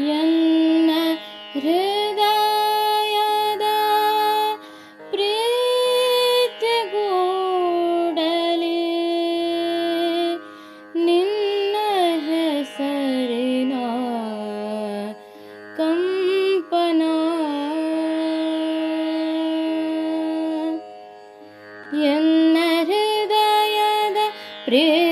यन्न हृदयदा प्रीत निन्न हे कम्पना। यन्न हृदय प्रि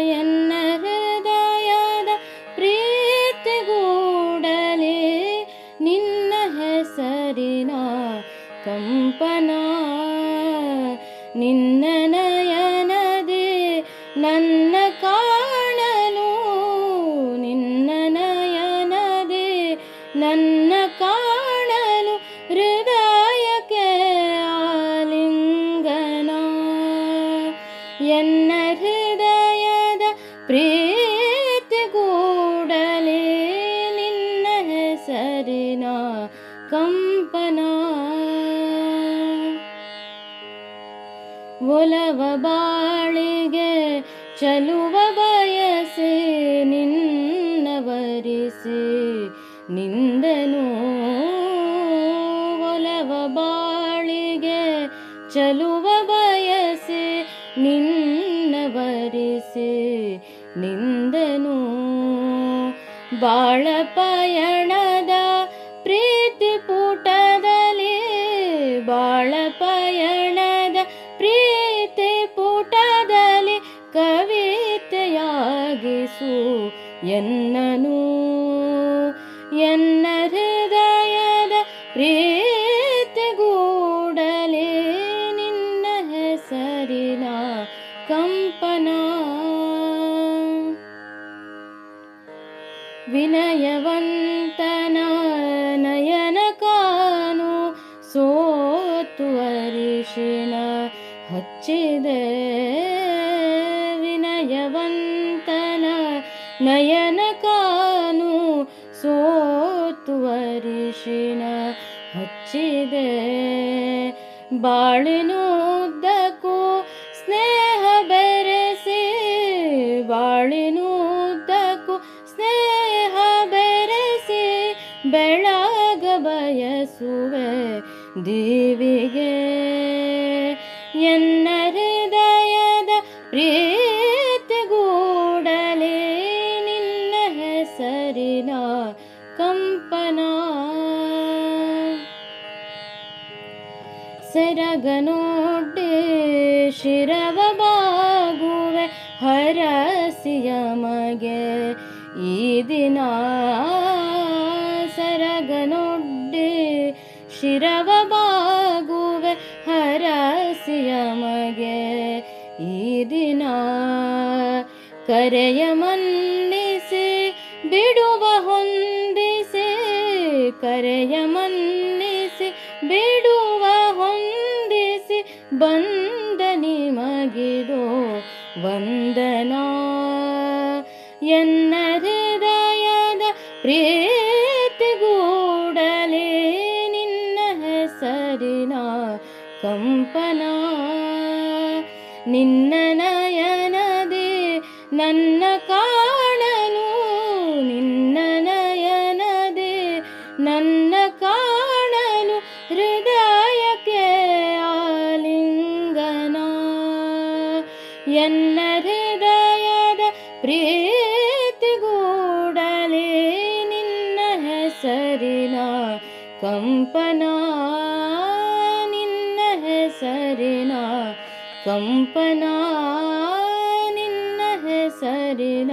ಎನ್ನ ಹೃದಯದ ಪ್ರೀತಿಗೂಡಲಿ ನಿನ್ನ ಹೆಸರಿನ ಕಂಪನ. ನಿನ್ನ ನಯನದೆ ನನ್ನ ಕಾಣಲು ಒಲವ ಬಾಳಿಗೆ ಚಲುವ ಬಯಸೆ ನಿನ್ನವರಿಸಿ ನಿಂದನು. ಒಲವ ಬಾಳಿಗೆ ಚಲುವ ಬಯಸೆ ನಿನ್ನವರಿಸಿ ನಿಂದನು. ಬಾಳ ಪಯಣದ ಎನ್ನನು ಎನ್ನ ಹೃದಯದ ಪ್ರೀತಿಗೂಡಲೇ ನಿನ್ನ ಹೆಸರಿನ ಕಂಪನ. ವಿನಯವಂತನ ನಯನ ಕಾನು ಸೋತು ಅರಿಶಿಣ ಹಚ್ಚಿದೆ. ವಿನಯವಂತನ ನಯನ ಕಾನು ಸೋತು ಅರಿಶಿಣ ಹಚ್ಚಿದೆ ಬಾಳಿನುದ್ದಕ್ಕೂ ಸ್ನೇಹ ಬೆರೆಸಿ, ಬಾಳಿನುದ್ದಕ್ಕೂ ಸ್ನೇಹ ಬೆರೆಸಿ ಬೆಳಗ ಬಯಸುವೆ ದೇವಿಗೆ. ಎನ್ನ ಹೆಸರಿನ ಕಂಪನ ಸೆರಗನೊಡ್ಡೆ ಶಿರವ ಬಾಗುವೆ ಹರಸಿಯ ಮಗೆ ಈ ದಿನ ಸರಗನೊಡ್ಡೆ ಶಿರವ ಬಾಗುವೆ ಹರಸಿಯ ಮಗೆ ಈ ದಿನ ಕರೆಯ ಮನ್ನಿಸಿ ಬಿಡುವ ಹೊಂದಿಸಿ, ಕರೆಯ ಮನ್ನಿಸಿ, ಬಿಡುವ ಹೊಂದಿಸಿ, ಬಂದ ನಿಮಗಿದೋ ವಂದನಾ. ಎನ್ನ ಹೃದಯದ ಪ್ರೀತಿಗೂಡಲೇ ನಿನ್ನ ಹೆಸರಿನ ಕಂಪನ. ನಿನ್ನ ನಯನದಿ ನನ್ನ ಕಾಣಲು ಎನ್ನ ಹೃದಯದ ಪ್ರೀತಿಗೂಡಲೇ ನಿನ್ನ ಹೆಸರಿನ ಕಂಪನ ನಿನ್ನ ಹೆಸರಿನ ಕಂಪನ ನಿನ್ನ ಹೆಸರಿನ